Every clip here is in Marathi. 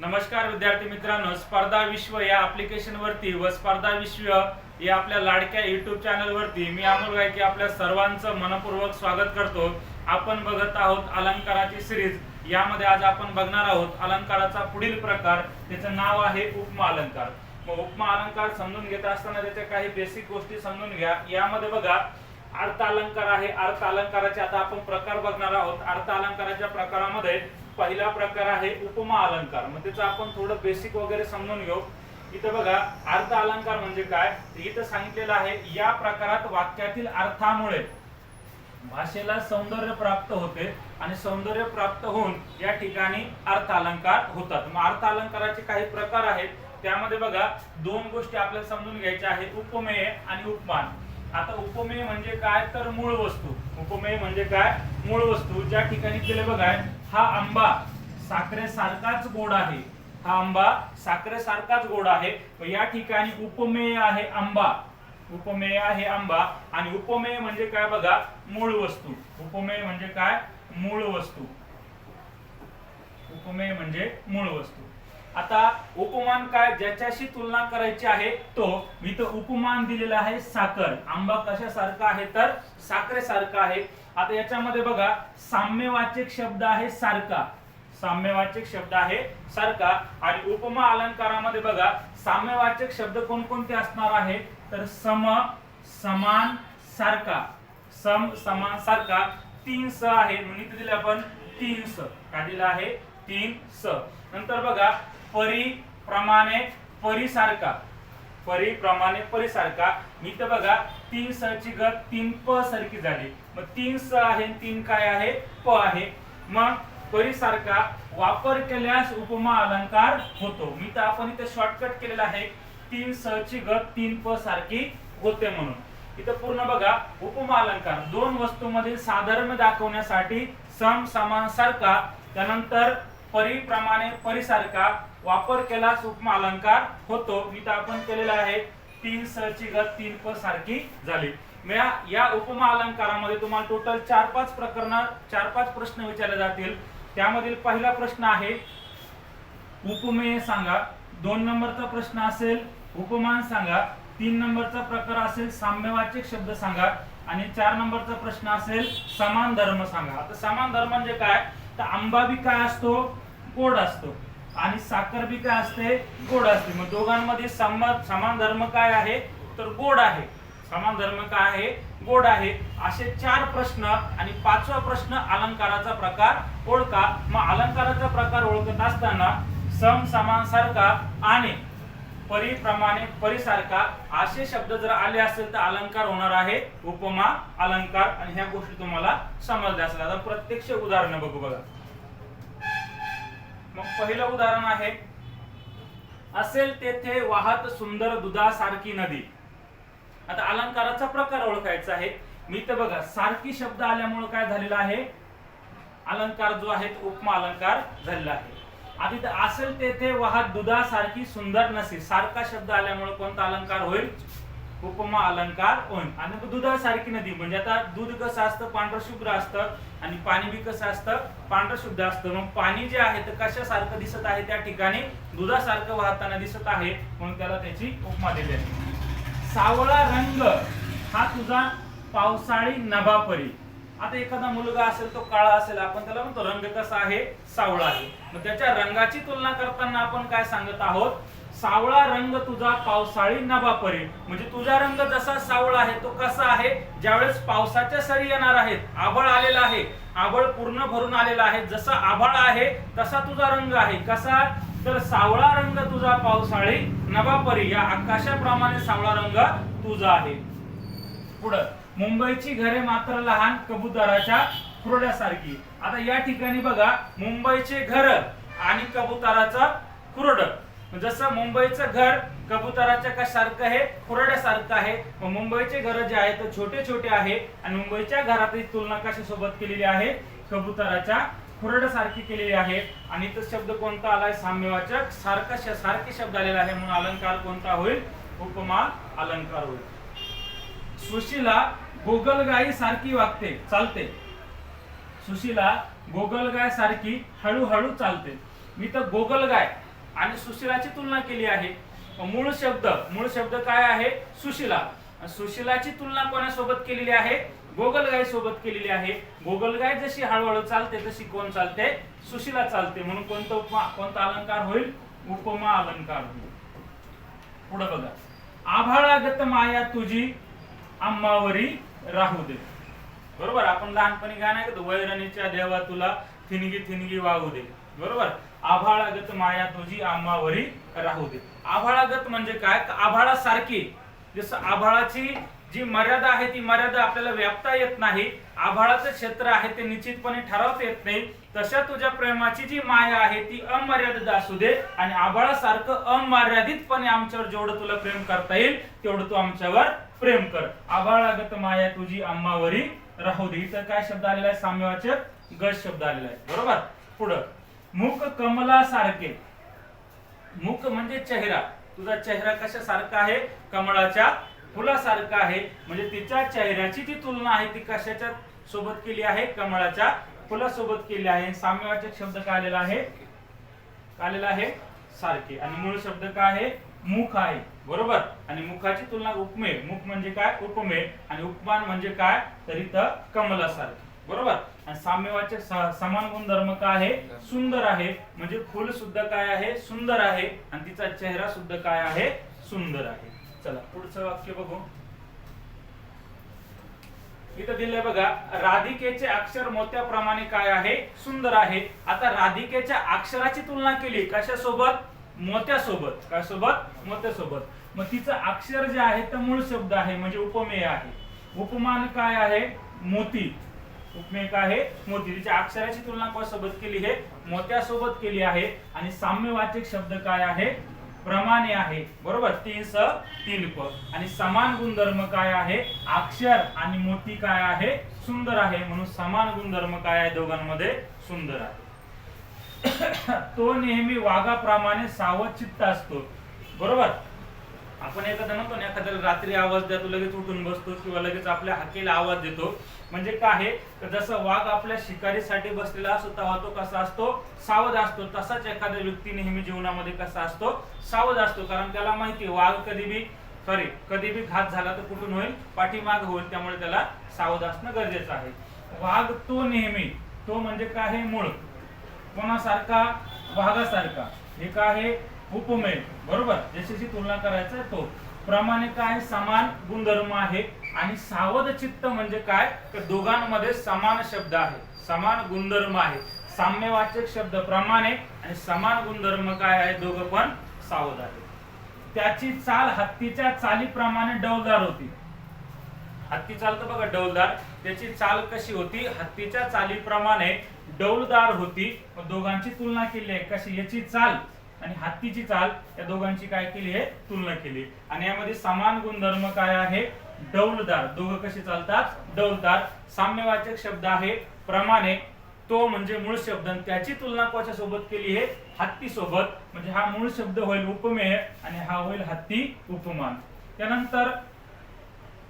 नमस्कार विद्यार्थी मित्रांनो स्पर्धा विश्व या ऍप्लिकेशन वरती व स्पर्धा विश्व या आपल्या लाडक्या युट्यूब चॅनल वरती मी अमोल गायकी आपल्या सर्वांचं मनपूर्वक स्वागत करतो. आपण बघत आहोत अलंकाराची सिरीज यामध्ये आज आपण बघणार आहोत अलंकाराचा पुढील प्रकार. त्याचं नाव आहे उपमा अलंकार. मग उपमा अलंकार समजून घेत असताना त्याच्या काही बेसिक गोष्टी समजून घ्या. यामध्ये बघा अर्थ अलंकार आहे. अर्थ अलंकाराचे आता आपण प्रकार बघणार आहोत. अर्थ अलंकाराच्या प्रकारामध्ये पहिला प्रकार आहे उपमा अलंकार. मग त्याचं आपण थोडं बेसिक वगैरे समजून घेऊ. इथं बघा अर्थ अलंकार म्हणजे काय? इथं सांगितलेलं आहे या प्रकारात वाक्यातील अर्थामुळे भाषेला सौंदर्य प्राप्त होते आणि सौंदर्य प्राप्त होऊन या ठिकाणी अर्थ अलंकार होतात. मग अर्थ अलंकाराचे काही प्रकार आहेत. त्यामध्ये बघा दोन गोष्टी आपल्याला समजून घ्यायच्या आहेत उपमेय आणि उपमान. आता उपमेय म्हणजे काय? तर मूळ वस्तू. उपमेय म्हणजे काय? मूळ वस्तू. ज्या ठिकाणी केले बघा हा आंबा साखरेसारखाच गोड आहे. हा आंबा साखरेसारखाच गोड आहे. या ठिकाणी उपमेय आहे आंबा. उपमेय आहे आंबा. आणि उपमेय म्हणजे काय बघा? मूळ वस्तू. उपमेय म्हणजे काय? मूळ वस्तू. उपमेय म्हणजे मूळ वस्तू. आता उपमान काय ज्याच्याशी तुलना करायची आहे तो मी तर उपमान दिलेला आहे साखर. आंबा कशासारखा आहे तर साखरेसारखा आहे. आता याच्यामध्ये बघा साम्यवाचक शब्द आहे सारखा. साम्यवाचक शब्द आहे सारखा. आणि उपमा अलंकारामध्ये बघा साम्यवाचक शब्द कोणकोणते असणार आहे? तर सम समान सारखा. सम समान सारखा. तीन स आहे. म्हणून इथे दिले आपण. तीन स. काय दिलं आहे? तीन स. नंतर बघा परी प्रमाणे परीसारखा. परी प्रमाणे परीसारखा. मी तर बघा तीन स ची गत तीन प सारखी झाली. मग तीन स आहे तीन काय आहे? प आहे. मग परीसारखा वापर केल्यास उपमा अलंकार होतो. मी तर आपण इथे शॉर्टकट केलेला आहे. तीन स ची गत तीन प सारखी होते म्हणून. इथं पूर्ण बघा उपमा अलंकार. दोन वस्तूमधील साधारण दाखवण्यासाठी सम समान सारखा. त्यानंतर परीप्रमाणे परीसारखा. वापर केल्यास उपमा अलंकार होतो. मी तर आपण केलेला आहे. तीन स ची गत तीन प सारखी झाली. या या उपमा अलंकारामध्ये तुम्हाला टोटल चार पाच प्रकरण चार पाच प्रश्न विचारले जातील. त्यामधील पहिला प्रश्न आहे उपमेय सांगा. दोन नंबरचा प्रश्न असेल उपमान सांगा. तीन नंबरचा प्रकार असेल साम्यवाचक शब्द सांगा. आणि चार नंबरचा प्रश्न असेल समान धर्म सांगा. आता समान धर्म म्हणजे काय? तर आंबा बी काय असतो? गोड असतो. आणि साखर बी काय असते? गोड असते. मग दोघांमध्ये समान समान धर्म काय आहे? तर गोड आहे. समान धर्म काय आहे? गोड आहे. असे चार प्रश्न आणि पाचवा प्रश्न अलंकाराचा प्रकार ओळखा. मग अलंकाराचा प्रकार ओळखत असताना सम समान सारखा आणि परिप्रमाणे परिसारखा असे शब्द जर आले असेल तर अलंकार होणार आहे. उपमा अलंकार आणि ह्या गोष्टी तुम्हाला समजल्या असेल. आता प्रत्यक्ष उदाहरण बघू बघा. मग पहिलं उदाहरण आहे असेल तेथे वाहत सुंदर दुधासारखी नदी. आता अलंकाराचा प्रकार ओळखायचा आहे. मी तर बघा सारखी शब्द आल्यामुळे काय झालेला आहे? अलंकार जो आहे तो उपमा अलंकार झालेला आहे. आता असेल तेथे वाहत दुधासारखी सुंदर नसे. सारखा शब्द आल्यामुळे कोणता अलंकार होईल? उपमा अलंकार ओन आणि मग दुधासारखी नदी. म्हणजे आता दूध कसं असतं? पांढरं शुभ्र असतं. आणि पाणी बी कसं असतं? पांढरं शुद्ध असतं. मग पाणी जे आहे तर कशासारखं दिसत आहे? त्या ठिकाणी दुधासारखं वाहताना दिसत आहे. म्हणून त्याला त्याची उपमा दिली आहे. सावळा रंग हा तुझा पावसाळी नभापरी. आता एखादा मुलगा असेल तो काळा असेल आपण त्याला म्हणतो रंग कसा आहे? सावळा आहे. मग त्याच्या रंगाची तुलना करताना आपण काय सांगत आहोत? सावळा रंग तुझा पावसाळी नभापरी. म्हणजे तुझा रंग जसा सावळा आहे तो कसा आहे? ज्यावेळेस पावसाच्या सरी येणार आहेत आबळ आलेला आहे आबळ पूर्ण भरून आलेला आहे जसा आभाळ आहे तसा तुझा रंग आहे. कसा? तर सावळा रंग तुझा पावसाळी नभापरी. या आकाशाप्रमाणे सावळा रंग तुझा आहे. पुढं मुंबईची घरे मात्र लहान कबुतराच्या खुरड्यासारखी आता या ठिकाणी बघा मुंबईचे घर आणि कबुतराचा खुरड जसं मुंबईचं घर कबुतराच्या कशासारखं आहे खुरड्यासारखं आहे मुंबईचे घर जे आहे ते छोटे छोटे आहे आणि मुंबईच्या घरातली तुलना कशासोबत केलेली आहे? कबुतराच्या खुरड्यासारखी केलेली आहे. आणि इथं शब्द कोणता आलाय? साम्यवाचक. सारखा सारखे शब्द आलेला आहे म्हणून अलंकार कोणता होईल? उपमा अलंकार होईल. सुशीला गोगलगाई सारखी वागते चालते. सुशीला गोगलगाय सारखी हळूहळू चालते. मी तर गोगलगाय. आणि सुशिलाची तुलना केली आहे. मूळ शब्द मूळ शब्द काय आहे? सुशिला. सुशिलाची तुलना कोणासोबत केलेली आहे? गोगलगाई सोबत केलेली आहे. गोगलगाय जशी हळूहळू चालते तशी कोण चालते? सुशिला चालते. म्हणून कोणता उपमा कोणता अलंकार होईल? उपमा अलंकार होईल. पुढे बघा. आभाळागत माया तुझी आंबावरी राहू दे. बरोबर? आपण लहानपणी गाणं ऐकतो वैरणीच्या देवा तुला थिनगी थिनगी वाहू दे. बरोबर? आभाळागत माया तुझी आंबावरी राहू दे. आभाळागत म्हणजे काय? आभाळासारखी. जसं आभाळाची जी मर्यादा आहे ती मर्यादा आपल्याला व्यापता येत नाही. आभाळाचं क्षेत्र आहे ते निश्चितपणे ठरवता येत नाही. तशा तुझ्या प्रेमाची जी माया आहे ती अमर्यादित असू दे आणि आभाळासारखं अमर्यादितपणे आमच्यावर जेवढं तुला प्रेम करता येईल तेवढं तू आमच्यावर प्रेम कर. आभाळागत माया तुझी आम्हावरी राहू दे. इथं काय शब्द आलेला आहे? साम्यवाचक गज शब्द आलेला आहे. बरोबर? पुढं. मुख कमलासारखे. मुख म्हणजे चेहरा. तुझा चेहरा कशासारखा आहे? कमळाच्या फुलासारखा आहे. म्हणजे तिच्या चेहऱ्याची जी तुलना आहे ती कशाच्या सोबत केली आहे? कमळाच्या फुलासोबत केली आहे. साम्यवाचक शब्द काय आलेला आहे? काय आलेला आहे? सारखे. आणि मूळ शब्द काय आहे? मुख आहे. बरोबर? आणि मुखाची तुलना उपमे मुख म्हणजे काय? उपमे आणि उपमान म्हणजे काय? तरी तर कमलासारखे. बरोबर? आणि साम्यवाचक समान गुणधर्म काय आहे? सुंदर आहे. म्हणजे फुल सुद्धा काय आहे? सुंदर आहे. आणि तिचा चेहरा सुद्धा काय आहे? सुंदर आहे. चला पुढचं वाक्य बघू. इथं दिलंय बघा राधिकेचे अक्षर मोत्याप्रमाणे काय आहे? सुंदर आहे. आता राधिकेच्या अक्षराची तुलना केली कशासोबत? मोत्यासोबत. काय सोबत मोत्यासोबत. मग तिचं अक्षर जे आहे ते मूळ शब्द आहे म्हणजे उपमेय आहे. उपमान काय आहे? मोती. उपमेय काय आहे. मोती तिच्या अक्षराची तुलना कोणासोबत केली आहे? मोत्यासोबत केली आहे. आणि साम्यवाचक शब्द काय आहे? प्रमाणे आहे. बरोबर? तीन स तीन प. आणि समान गुणधर्म काय आहे? अक्षर आणि मोती काय आहे? सुंदर आहे. म्हणून समान गुणधर्म काय आहे दोघांमध्ये? सुंदर आहे. तो नेहमी वाघाप्रमाणे सावध चित्त असतो. बरोबर? आपण एखादा म्हणतो ना एखाद्याला रात्री आवाज द्या तो लगेच उठून बसतो किंवा लगेच आपल्या हाकेला आवाज देतो. म्हणजे काय आहे? तर जसं वाघ आपल्या शिकारीसाठी बसलेला असतो तेव्हा तो कसा असतो? सावध असतो. तसाच एखादा व्यक्ती नेहमी जीवनामध्ये कसा असतो? सावध असतो. कारण त्याला माहिती वाघ कधी बी सॉरी कधी बी घात झाला तर कुठून होईल? पाठीमाग होईल. त्यामुळे त्याला सावध असणं गरजेचं आहे. वाघ तो नेहमी तो म्हणजे काय आहे? मूळ. कोणासारखा? वाघासारखा. हे काय आहे? उपमेय. बरोबर? ज्याच्याशी तुलना करायचा तो. प्रमाणे काय समान गुणधर्म आहे आणि सावध चित्त म्हणजे काय? तर दोघांमध्ये समान शब्द आहे. समान गुणधर्म आहे. साम्यवाचक शब्द प्रमाणे आणि समान गुणधर्म काय आहे? दोघं पण सावध आहे. त्याची चाल हत्तीच्या चालीप्रमाणे डौलदार होती. हत्ती चाल तर बघा डौलदार. त्याची चाल कशी होती? हत्तीच्या चालीप्रमाणे डौलदार होती. दोघांची तुलना केली आहे. कशी? याची चाल आणि हत्तीची चाल या दोघांची काय केली आहे? तुलना केली आणि यामध्ये समान गुणधर्म काय आहे? डौलदार. दोघं कसे चालतात? डौलदार. साम्यवाचक शब्द आहे. प्रमाणे तो म्हणजे मूळ शब्द त्याची तुलना कोणाच्या सोबत केली आहे? हत्ती सोबत म्हणजे हा मूळ शब्द होईल उपमेय आणि हा होईल हत्ती उपमान. त्यानंतर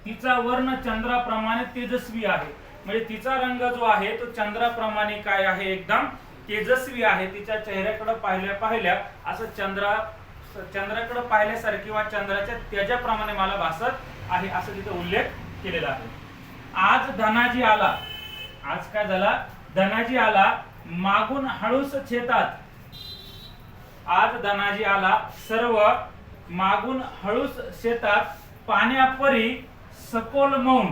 तिचा वर्ण चंद्राप्रमाणे तेजस्वी आहे. म्हणजे तिचा रंग जो आहे तो चंद्राप्रमाणे काय आहे? एकदम तेजस्वी आहे तिच्या चेहऱ्याकडे पाहिल्या पाहिल्या असं चंद्रा चंद्राकडे पाहिल्यासारखं किंवा चंद्राच्या त्याच्याप्रमाणे मला भासत आहे असं तिथे उल्लेख केलेला आहे. आज धनाजी आला. आज काय झाला? धनाजी आला मागून हळूस छेतात. आज धनाजी आला सर्व मागून हळूस शेतात पाण्यापरी सकोल मौन.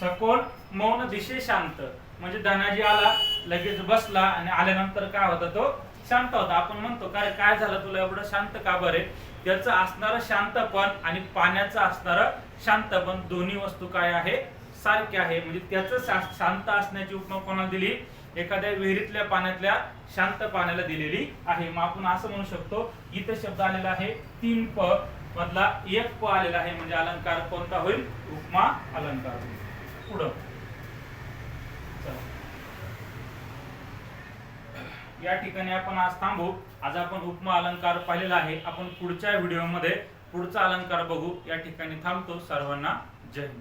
सकोल मौन दिशे शांत म्हणजे धनाजी आला लगेच बसला आणि आल्यानंतर काय होता तो शांत होता. आपण म्हणतो काय काय झालं तुला? एवढं शांत का बरे त्याचं असणारं शांतपण आणि पाण्याचं असणारं शांतपण दोन्ही वस्तू काय आहे? सारखे आहे. म्हणजे त्याचं शांत असण्याची उपमा कोणाला दिली? एखाद्या विहिरीतल्या पाण्यातल्या शांत पाण्याला दिलेली आहे. मग आपण असं म्हणू शकतो इथं शब्द आलेला आहे तीन प मधला एक प आलेला आहे. म्हणजे अलंकार कोणता होईल? उपमा अलंकार होईल. पुढं. या ठिकाणी आपण आज थांबू. आज आपण उपमा अलंकार पाहिलेला आहे. आपण पुढच्या व्हिडिओमध्ये पुढचा अलंकार बघू. या ठिकाणी थांबतो. सर्वांना जय हिंद.